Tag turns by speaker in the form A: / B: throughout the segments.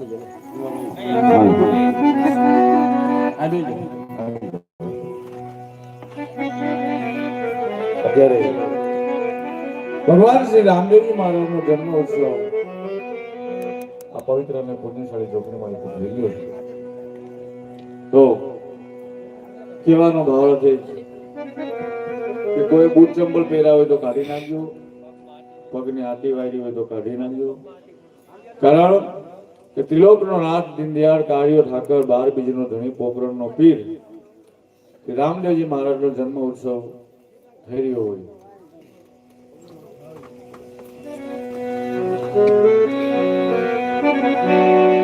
A: દેજો
B: આ જોઈજો અત્યારે ભગવાન શ્રી રામદેવજી મહારાજનો જન્મ ઉત્સવ આ પવિત્ર અને પુણ્યશાળી ચોકડીમાં થઈ ગયો છે. તો કહેવાનો ભાવ છે કે કોઈ બૂટ ચંપલ પહેર્યા હોય તો કાઢી નાખજો, પગની આતી વાયરી હોય તો કાઢી નાખજો કારણ કે ત્રિલોકનો નાથ દીનદયાળ કાળિયો ઠાકર બાર બીજનો ધણી પોકરણનો પીર. કે રામદેવજી મહારાજનો જન્મ ઉત્સવ થઈ રહ્યો હોય.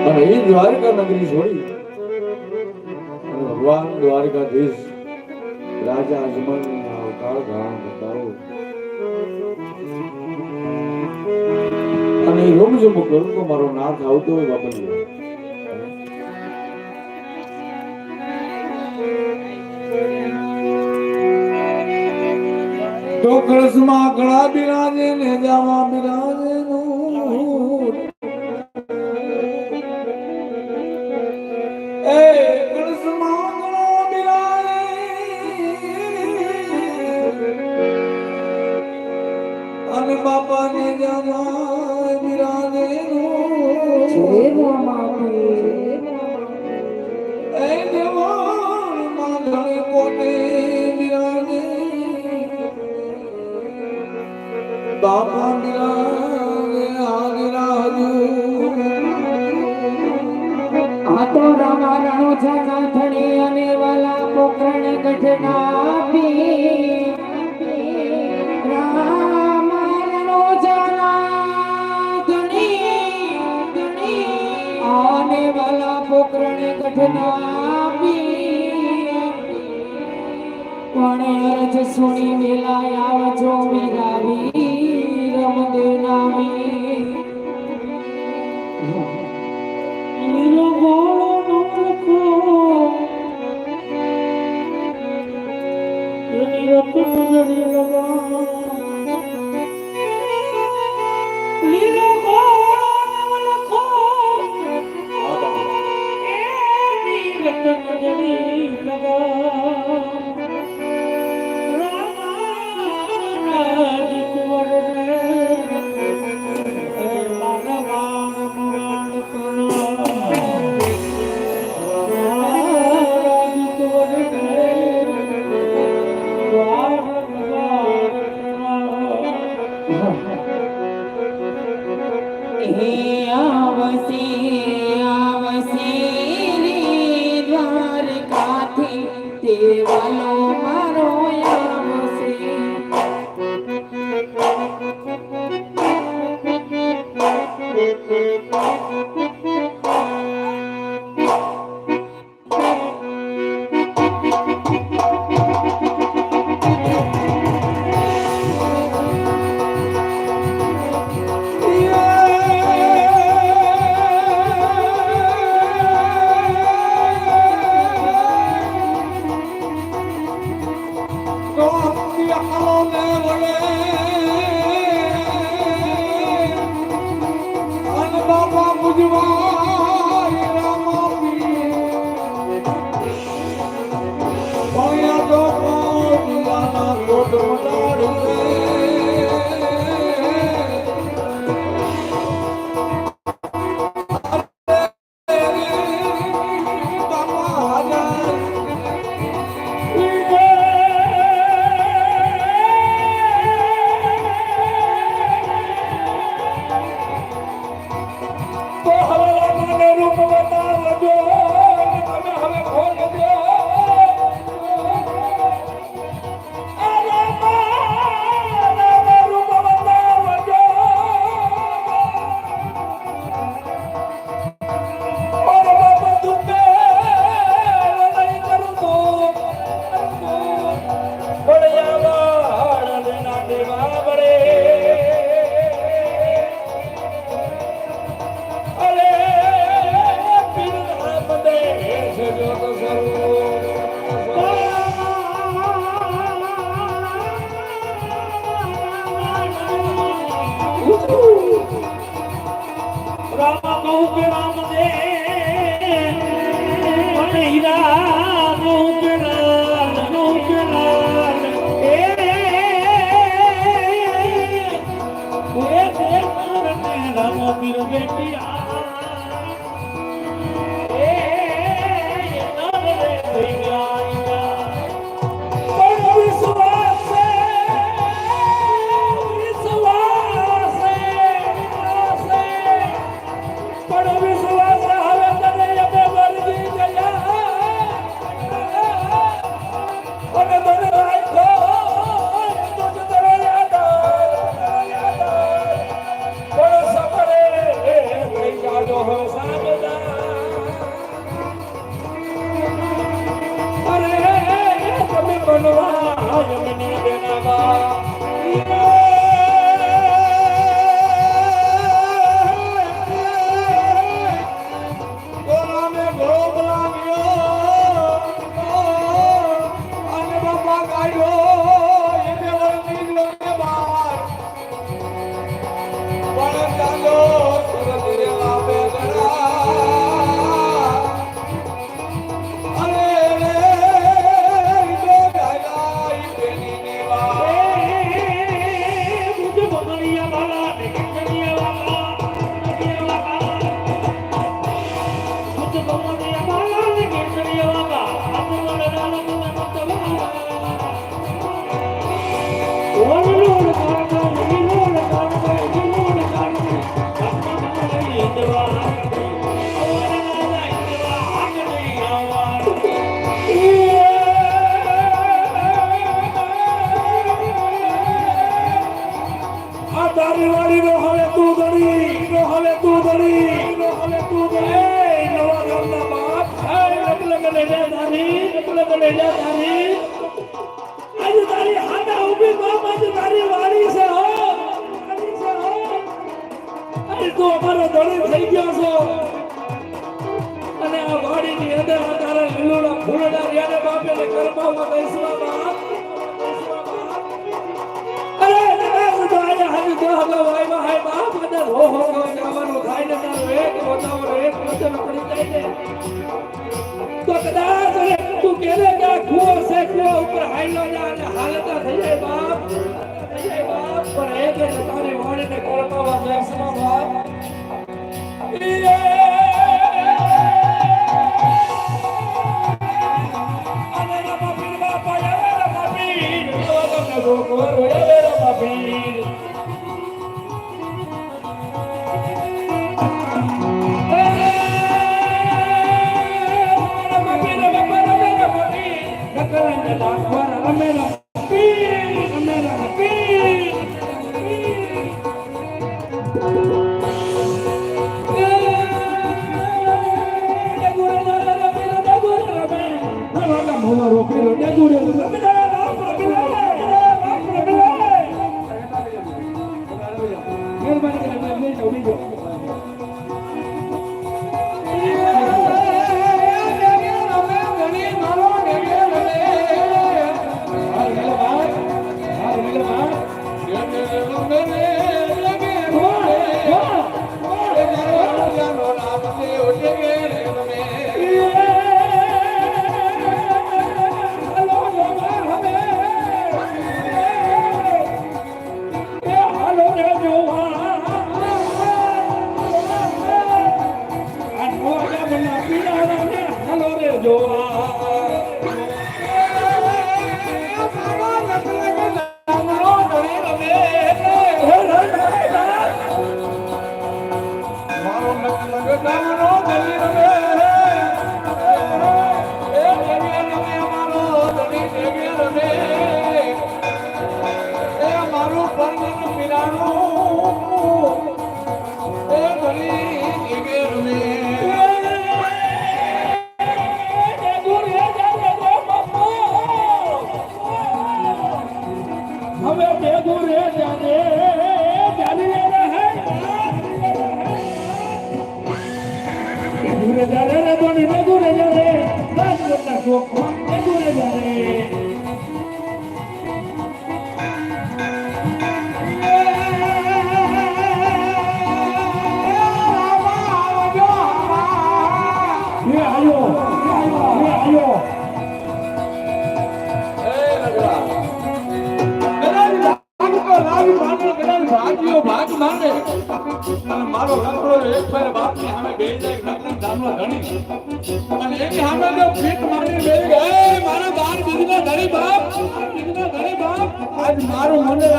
B: અને એ દ્વારકા નગરી છોડી ભગવાન દ્વારકાધીશ રાજા અજમલ અવતાર ધારણ કરતા હોય અને રૂમ કરું તો મારો નાથ આવતો હોય બાપા તો કળશમાં ઘણા બિરાજે ને જાવા બિરાજે.
C: રામા રણો છકા થણી અને વાલા પોકરણ ગઢના પી પોકરણ ગઢના પણ અરજ સુણી વેલા આવજો મેરાવી રમદે નામી
D: Thank you. राम कहू के राम તો અમારો દળિત થઈ ગયો છો. અને આ વાડીની અંદર તારા લીલોડા ફૂલડા યાદે બાપે ને કરમાવા બેસવા તું કેને કે કુવો છે, કુવો ઉપર હાલતા થઈ જાય બાપ. પણ એક તારી વાડીને કરમાવા બેસવા Lord.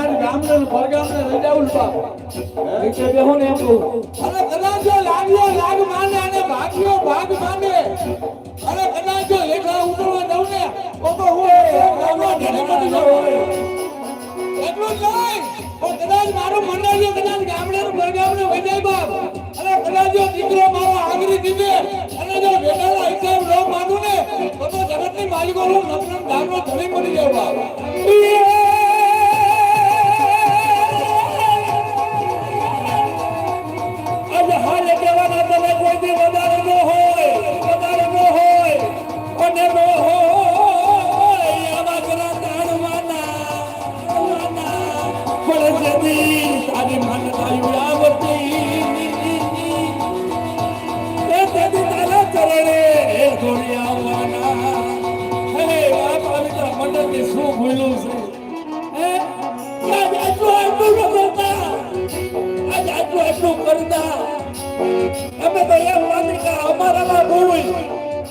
D: મારું
B: ગામને પરગામને છે
C: બેહો ને એમ
B: અને કદાચ જો લાગ માને અને ભાગ્યો ભાગ માને. અને કદાચ જો લેખા ઉતરવા દઉં ને, તો હું ગામનો એટલું જ નહીં, પણ કદાચ મારું મંડળ જો કદાચ ગામડે પરગામને વહી જાય બાપ. અને કદાચ જો દીકરો મારો આગળ દીધે, અને જો બેટાનો હિસાબ ન ને, તો જગતની માલિકો હું ધણી બની જાઉં બાપ.
D: તો મંડળથી શું ભૂલ્યું છે આટલું આટલું કરતા આજ આટલું આટલું કરતા અમે તો એમ માની કે અમારામાં ભૂલ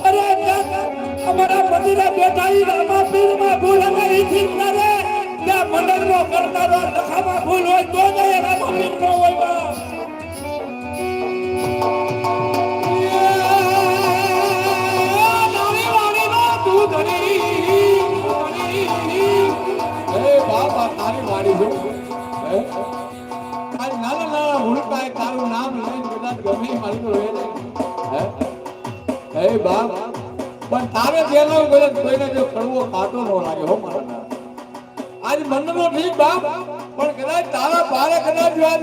D: અરે અમારા મંદિરે બેઠા રામા પીરમાં ભૂલ અમારી ઠીક ના રે ત્યાં મંડળનો કરનારો લખામાં ભૂલ હોય તો જ રામા પીરનો હોય
B: જેનો કદાચ કોઈને જો ન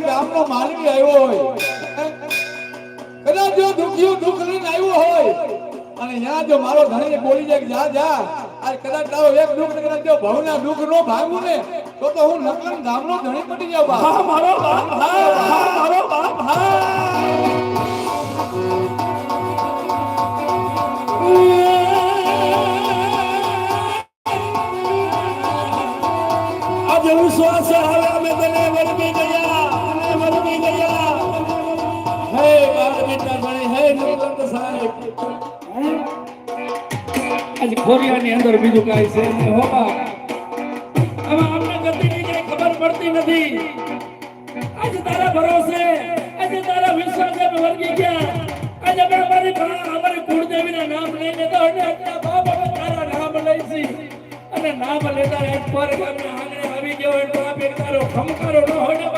B: ગામનો હોય અને ત્યાં જો મારો ધણી બોલી જાય જા જા, આજ કદાચ તારો એક દુઃખ કદાચ જો દુઃખ નો ભાગું ને, તો હું નકલ ધામનો ધણી જાઉં બા
D: મારો બાપ હા, મારો બાપ, હા. આજ અંદર બીજું કાંઈ છે નહીં હો બાપ. અમને ગતિની કઈ ખબર પડતી નથી. આજે તારા ભરોસે, આજે તારા વિશ્વાસે અમે વર્ગી ગયા. આજે અમે અમારી અમારી કુળદેવીના નામ લઈને તો અને આજના બાપ અમે તારા નામ લઈશી. અને નામ લેતા એક પર ગામને આંગણે આવી ગયો એટલે આપે તારો ખમકારો ન હોય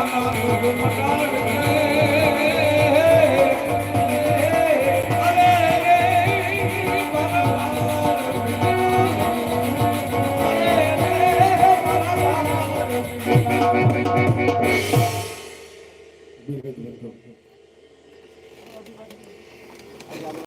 B: હે